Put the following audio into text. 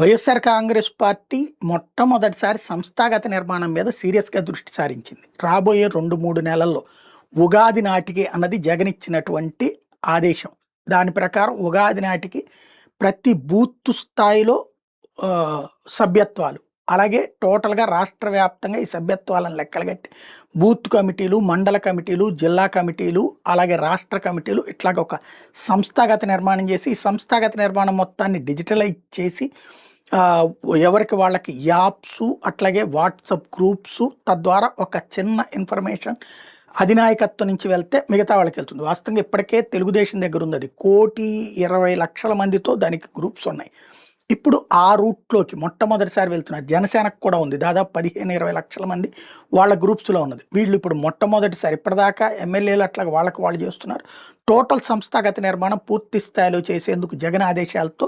YSR Congress party మొట్టమొదటిసారి సంస్థాగత నిర్మాణం మీద సీరియస్గా దృష్టి సారించింది. రాబోయే రెండు మూడు నెలల్లో ఉగాది నాటికి అన్నది జగన్ ఇచ్చినటువంటి ఆదేశం. దాని ప్రకారం ఉగాది నాటికి ప్రతి బూత్ స్థాయిలో సభ్యత్వాలు అలాగే టోటల్గా రాష్ట్ర వ్యాప్తంగా ఈ సభ్యత్వాలను లెక్కలుగట్టి బూత్ కమిటీలు మండల కమిటీలు జిల్లా కమిటీలు అలాగే రాష్ట్ర కమిటీలు ఇట్లాగ ఒక సంస్థాగత నిర్మాణం చేసి ఈ సంస్థాగత నిర్మాణం మొత్తాన్ని డిజిటలైజ్ చేసి ఎవరికి వాళ్ళకి యాప్స్ అట్లాగే వాట్సప్ గ్రూప్స్ తద్వారా ఒక చిన్న ఇన్ఫర్మేషన్ అధినాయకత్వం నుంచి వెళ్తే మిగతా వాళ్ళకి వెళ్తుంది. వాస్తవంగా ఇప్పటికే తెలుగుదేశం దగ్గర ఉంది. అది కోటి ఇరవై లక్షల మందితో దానికి గ్రూప్స్ ఉన్నాయి. ఇప్పుడు ఆ రూట్లోకి మొట్టమొదటిసారి వెళ్తున్నారు జనసేనకు కూడా ఉంది. దాదాపు పదిహేను ఇరవై లక్షల మంది వాళ్ళ గ్రూప్స్లో ఉన్నది. వీళ్ళు ఇప్పుడు మొట్టమొదటిసారి ఇప్పటిదాకా ఎమ్మెల్యేలు అట్లా వాళ్ళకి వాళ్ళు చేస్తున్నారు. టోటల్ సంస్థాగత నిర్మాణం పూర్తి స్థాయిలో చేసేందుకు జగన్ ఆదేశాలతో